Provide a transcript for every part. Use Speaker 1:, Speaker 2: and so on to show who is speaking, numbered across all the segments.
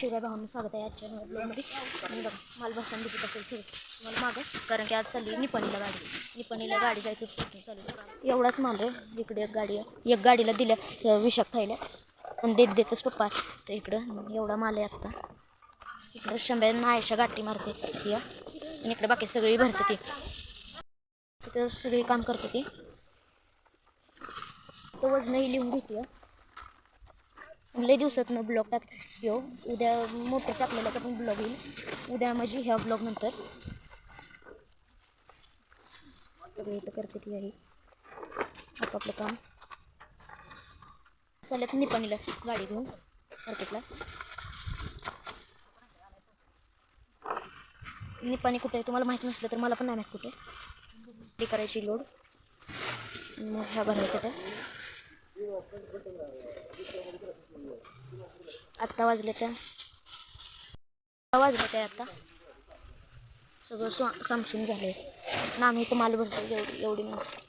Speaker 1: शिवराय भावांना स्वागत आहे आजच्या नव्या ब्लॉगमध्ये आणि बघा मला बसताना दिसत असेल सगळं. तुम्हाला मागं कारण की आज चालली निपाणीला गाडी. निपाणीला गाडी जायचं ट्रेकिंग चालू एवढाच माल आहे. इकडे एक गाडी आहे. एक गाडीला दिल्या त्या विशाख थायला आणि देत देतच पप्पा तर इकडं एवढा माल आहे आत्ता इकडं शंभर नायशा गाठी मारते ती. आणि इकडे बाकी सगळी भरते ती. तिथं सगळी काम करते ती. तो वजनही लिहून घेते. लय दिवसात न ब्लॉग टाक येऊ उद्या मोठं टाकलेला पण ब्लॉग येईल. उद्या माझी ह्या ब्लॉग नंतर. सगळं इथं करते ती आहे आपापलं काम. चालत निपाणीला गाडी घेऊन मार्केटला निपाणी कुठे आहे तुम्हाला माहीत नसलं तर मला पण नाही माहीत कुठे. ते करायची लोड मग ह्या भरायच्या त्या. आत्ता वाजले त्या वाजले त्या आता सगळं स्वा सामसून झाले ना आम्ही तुम्हाला माल भरतो एवढी एवढी माणसं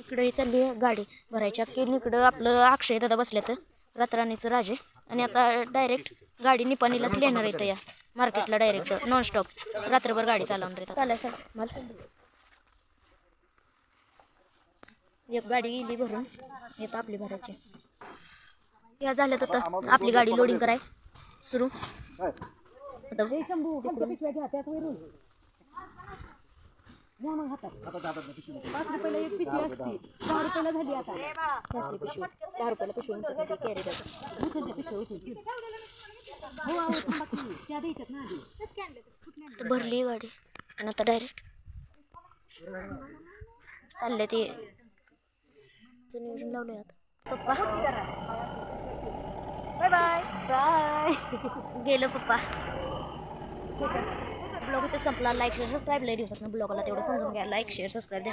Speaker 1: इकडे चालली गाडी भरायची. की इकडं आपलं अक्षय दादा बसले तर रातराणीचं राजे. आणि आता डायरेक्ट गाडी निपाणीलाच लिहिणार आहे या. मार्केटला डायरेक्ट नॉनस्टॉप रात्रभर गाडी चालवणार आहे चालाय सर मला एक गाडी गेली भरून. येतं आपली भरायची. या झाल्यात आता. आपली गाडी लोडिंग कराय. सुरू. आता रुपयाला भरली गाडी. आणि आता डायरेक्ट चालले ते. नियोजन लावले आता पप्पा बाय बाय बाय गेलं पप्पा ब्लॉग इथे संपला लाईक शेअर सबस्क्राईब लय दिवसात ब्लॉगला तेवढं समजून घ्या लाईक शेअर सबस्क्राईब